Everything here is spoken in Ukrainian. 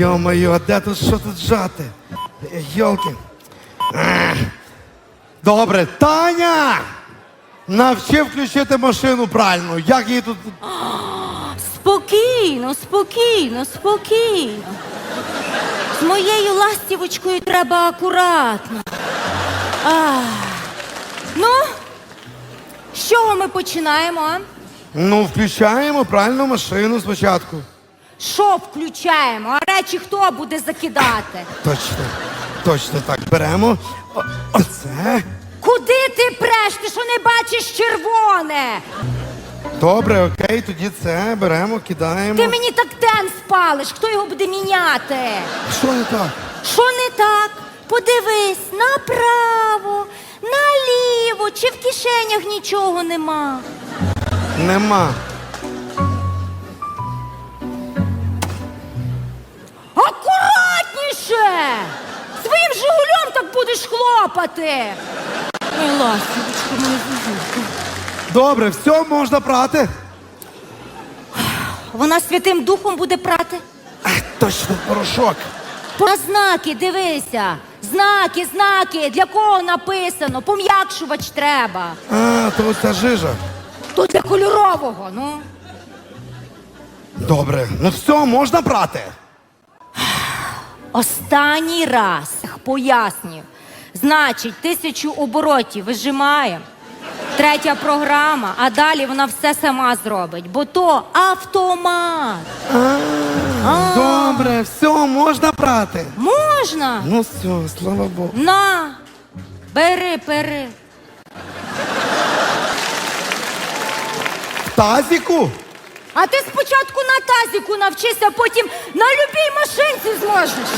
Йо-моє, а де тут що тут жати? Йолки. Добре, Таня! Навчи включити машину правильно. Як її тут. Спокійно, спокійно, спокійно. З моєю ластівочкою треба акуратно. А. Ну, з чого ми починаємо? а? Ну, включаємо правильно машину спочатку. Що включаємо? А речі хто буде закидати? Точно, точно так. Беремо. О- оце. Куди ти преш? Ти що не бачиш червоне? Добре, окей, тоді це беремо, кидаємо. Ти мені так тен спалиш, хто його буде міняти? Що не так? Що не так? Подивись направо, наліво, чи в кишенях нічого нема. Нема. Будеш хлопати. Ой, ластівочка, зузулька. Добре, все можна прати. Вона святим духом буде прати. Ах, точно, порошок. На знаки, дивися. Знаки, знаки. Для кого написано? Пом'якшувач треба. А, то ця жижа. То для кольорового, ну. Добре, ну все, можна прати. Останній раз пояснюю. Значить, тисячу оборотів вижимаємо. Третя програма, а далі вона все сама зробить, бо то автомат. Добре, все, можна прати. Можна? Ну все, слава Богу. На, бери, бери. В тазіку? А ти спочатку на тазіку навчися, потім на любій машинці зможеш.